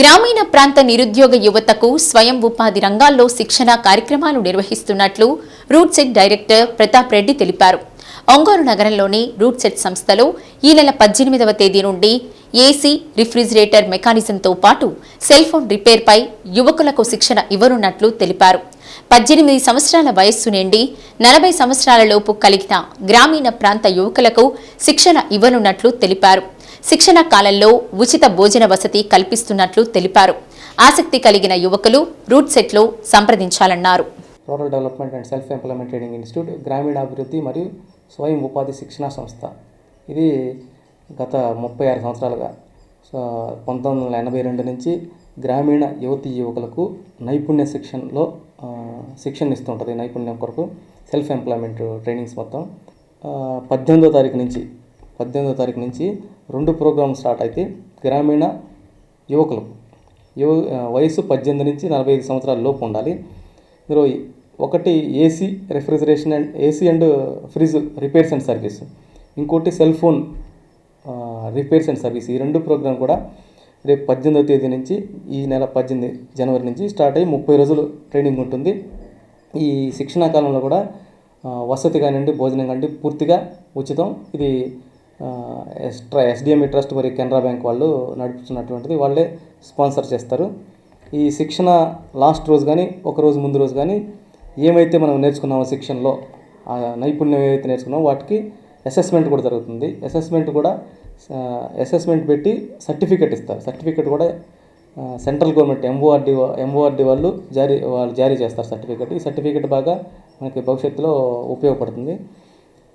గ్రామీణ ప్రాంత నిరుద్యోగ యువతకు స్వయం ఉపాధి రంగాల్లో శిక్షణ కార్యక్రమాలు నిర్వహిస్తున్నట్లు రూట్సెట్ డైరెక్టర్ ప్రతాప్ రెడ్డి తెలిపారు. ఒంగోలు నగరంలోని రూట్సెట్ సంస్థలో ఈ నెల పద్దెనిమిదవ తేదీ నుండి ఏసీ రిఫ్రిజిరేటర్ మెకానిజంతో పాటు సెల్ ఫోన్ రిపేర్పై యువకులకు శిక్షణ ఇవ్వనున్నట్లు తెలిపారు. పద్దెనిమిది సంవత్సరాల వయస్సు నుండి నలభై సంవత్సరాల లోపు కలిగిన గ్రామీణ ప్రాంత యువకులకు శిక్షణ ఇవ్వనున్నట్లు తెలిపారు. శిక్షణ కాలంలో ఉచిత భోజన వసతి కల్పిస్తున్నట్లు తెలిపారు. ఆసక్తి కలిగిన యువకులు రూట్ సెట్లో సంప్రదించాలన్నారు. Rural development and self employment training institute గ్రామీణాభివృద్ధి మరియు స్వయం ఉపాధి శిక్షణా సంస్థ ఇది గత ముప్పై ఆరు సంవత్సరాలుగా సో పంతొమ్మిది వందల ఎనభై రెండు నుంచి గ్రామీణ యువతి యువకులకు నైపుణ్య శిక్షణలో శిక్షణ ఇస్తుంటుంది. నైపుణ్యం కొరకు సెల్ఫ్ ఎంప్లాయ్మెంట్ ట్రైనింగ్స్ మొత్తం పద్దెనిమిదో తారీఖు నుంచి పద్దెనిమిదో తారీఖు నుంచి రెండు ప్రోగ్రామ్ స్టార్ట్ అయితే గ్రామీణ యువకులకు యువ వయసు పద్దెనిమిది నుంచి నలభై ఐదు సంవత్సరాల లోపు ఉండాలి. ఇందులో ఒకటి AC refrigeration and AC and fridge repairs and service. ఇంకోటి cell phone repairs and service. ఈ రెండు ప్రోగ్రామ్ కూడా రేపు పద్దెనిమిదో తేదీ నుంచి ఈ నెల పద్దెనిమిది జనవరి నుంచి స్టార్ట్ అయ్యి ముప్పై రోజులు ట్రైనింగ్ ఉంటుంది. ఈ శిక్షణా కాలంలో కూడా వసతి కానివ్వండి భోజనం కానివ్వండి పూర్తిగా ఉచితం. ఇది ఎస్ట్రా ఎస్డిఎంఈ ట్రస్ట్ మరియు కెనరా బ్యాంక్ వాళ్ళు నడుపుతున్నటువంటిది వాళ్ళే స్పాన్సర్ చేస్తారు. ఈ శిక్షణ లాస్ట్ రోజు కానీ ఒక రోజు ముందు రోజు కానీ ఏమైతే మనం నేర్చుకున్నామో శిక్షణలో ఆ నైపుణ్యం ఏవైతే నేర్చుకున్నామో వాటికి అసెస్మెంట్ కూడా జరుగుతుంది. అసెస్మెంట్ కూడా అసెస్మెంట్ పెట్టి సర్టిఫికెట్ ఇస్తారు. సర్టిఫికెట్ కూడా సెంట్రల్ గవర్నమెంట్ ఎంఓఆర్డి ఎంఓఆర్డి వాళ్ళు జారీ వాళ్ళు జారీ చేస్తారు సర్టిఫికెట్ ఈ సర్టిఫికెట్ బాగా మనకి భవిష్యత్తులో ఉపయోగపడుతుంది.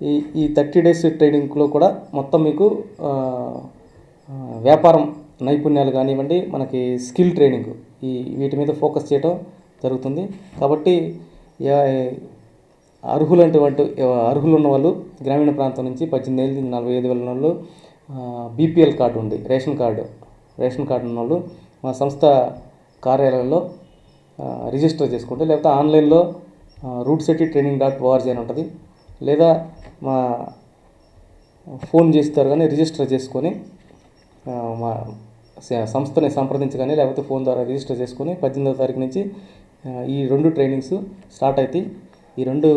ఈ ఈ థర్టీ డేస్ ట్రైనింగ్లో కూడా మొత్తం మీకు వ్యాపారం నైపుణ్యాలు కానివ్వండి మనకి స్కిల్ ట్రైనింగ్ ఈ వీటి మీద ఫోకస్ చేయడం జరుగుతుంది. కాబట్టి యా- అర్హులు ఉన్న వాళ్ళు గ్రామీణ ప్రాంతం నుంచి పద్దెనిమిది ఏళ్ళ నలభై ఐదు వేల వాళ్ళు బీపీఎల్ కార్డు ఉంది రేషన్ కార్డు రేషన్ కార్డు ఉన్న వాళ్ళు మా సంస్థ కార్యాలయంలో రిజిస్టర్ చేసుకుంటే లేకపోతే ఆన్లైన్లో రూట్ సిటీ ట్రైనింగ్ డాట్ ఓఆర్జీ అని ఉంటుంది. లేదా మా ఫోన్ చేస్తారు కానీ రిజిస్టర్ చేసుకొని మా సంస్థని సంప్రదించగానే లేకపోతే ఫోన్ ద్వారా రిజిస్టర్ చేసుకొని పద్దెనిమిదవ తారీఖు నుంచి ఈ రెండు ట్రైనింగ్స్ స్టార్ట్ అవుతాయి ఈ రెండు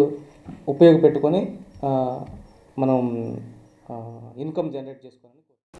ఉపయోగపెట్టుకొని మనం ఇన్కమ్ జనరేట్ చేసుకోవాలి